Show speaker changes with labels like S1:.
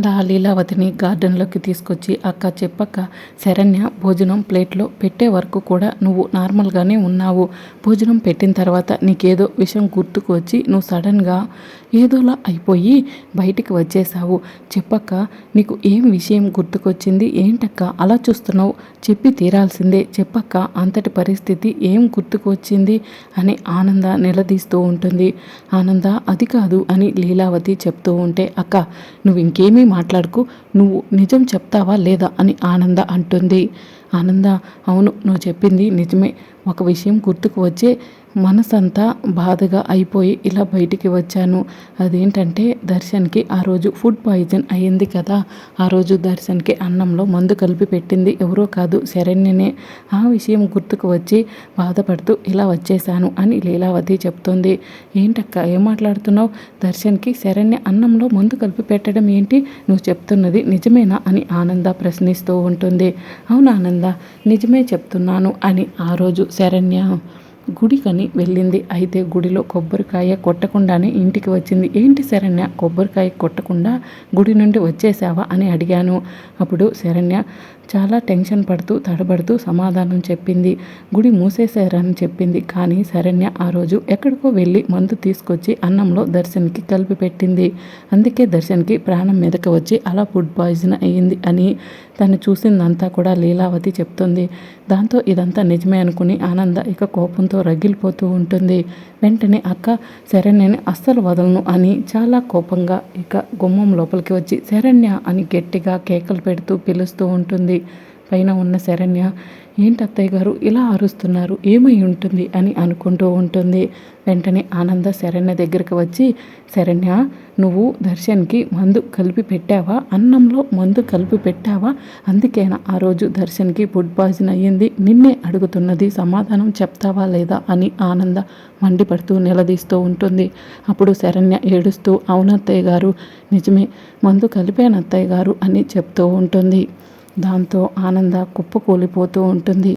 S1: దా లీలావతిని గార్డెన్లోకి తీసుకొచ్చి అక్క చెప్పక్క శరణ్య భోజనం ప్లేట్లో పెట్టే వరకు కూడా నువ్వు నార్మల్గానే ఉన్నావు. భోజనం పెట్టిన తర్వాత నీకేదో విషయం గుర్తుకు వచ్చి నువ్వు సడన్గా ఏదోలా అయిపోయి బయటికి వచ్చేసావు చెప్పక్క నీకు ఏం విషయం గుర్తుకొచ్చింది? ఏంటక్క? అలా చూస్తున్నావు? చెప్పి తీరాల్సిందే. చెప్పక్క అంతటి పరిస్థితి ఏం గుర్తుకు వచ్చింది? అని ఆనంద నిలదీస్తూ ఉంటుంది. ఆనంద అది కాదు అని లీలావతి చెప్తూ ఉంటే అక్క నువ్వు ఇంకే ఏమీ మాట్లాడుకు. నువ్వు నిజం చెప్తావా లేదా అని ఆనంద అంటుంది. ఆనంద అవును నువ్వు చెప్పింది నిజమే. ఒక విషయం గుర్తుకు వచ్చే మనసంతా బాధగా అయిపోయి ఇలా బయటికి వచ్చాను. అదేంటంటే దర్శన్కి ఆ రోజు ఫుడ్ పాయిజన్ అయ్యింది కదా. ఆ రోజు దర్శన్కి అన్నంలో మందు కలిపి పెట్టింది. ఎవరో కాదు శరణ్యనే. ఆ విషయం గుర్తుకు వచ్చి బాధపడుతూ ఇలా వచ్చేసాను అని లీలావతి చెప్తుంది. ఏంటక్క ఏం మాట్లాడుతున్నావు? దర్శన్కి శరణ్య అన్నంలో మందు కలిపి పెట్టడం ఏంటి? నువ్వు చెప్తున్నది నిజమేనా అని ఆనంద ప్రశ్నిస్తూ ఉంటుంది. అవును ఆనంద నిజమే చెప్తున్నాను అని ఆ రోజు శరణ్య గుడికని వెళ్ళింది. అయితే గుడిలో కొబ్బరికాయ కొట్టకుండానే ఇంటికి వచ్చింది. ఏంటి శరణ్య కొబ్బరికాయ కొట్టకుండా గుడి నుండి వచ్చేసావా అని అడిగాను. అప్పుడు శరణ్య చాలా టెన్షన్ పడుతూ తడబడుతూ సమాధానం చెప్పింది. గుడి మూసేశారని చెప్పింది. కానీ శరణ్య ఆ రోజు ఎక్కడికో వెళ్ళి మందు తీసుకొచ్చి అన్నంలో దర్శన్కి కలిపి పెట్టింది. అందుకే దర్శన్కి ప్రాణం మీదకి వచ్చి అలా ఫుడ్ పాయిజన్ అయ్యింది అని తను చూసిందంతా కూడా లీలావతి చెప్తుంది. దాంతో ఇదంతా నిజమే అనుకుని ఆనంద ఇక కోపంతో రగిలిపోతూ ఉంటుంది. వెంటనే అక్క శరణ్యని అస్సలు వదలను అని చాలా కోపంగా ఇక గుమ్మం లోపలికి వచ్చి శరణ్య అని గట్టిగా కేకలు పెడుతూ పిలుస్తూ ఉంటుంది. పైన ఉన్న శరణ్య ఏంటి అత్తయ్య గారు ఇలా అరుస్తున్నారు? ఏమై ఉంటుంది? అని అనుకుంటూ ఉంటుంది. వెంటనే ఆనంద శరణ్య దగ్గరికి వచ్చి శరణ్య నువ్వు దర్శన్కి మందు కలిపి పెట్టావా? అన్నంలో మందు కలిపి పెట్టావా? అందుకేనా ఆ రోజు దర్శన్కి ఫుడ్ పాయిజన్ అయ్యింది? నిన్నే అడుగుతున్నది సమాధానం చెప్తావా లేదా? అని ఆనంద మండిపడుతూ నిలదీస్తూ ఉంటుంది. అప్పుడు శరణ్య ఏడుస్తూ అవునత్తయ్య గారు నిజమే మందు కలిపాను అత్తయ్య గారు అని చెప్తూ ఉంటుంది. దాంతో ఆనంద కుప్పకూలిపోతూ ఉంటుంది.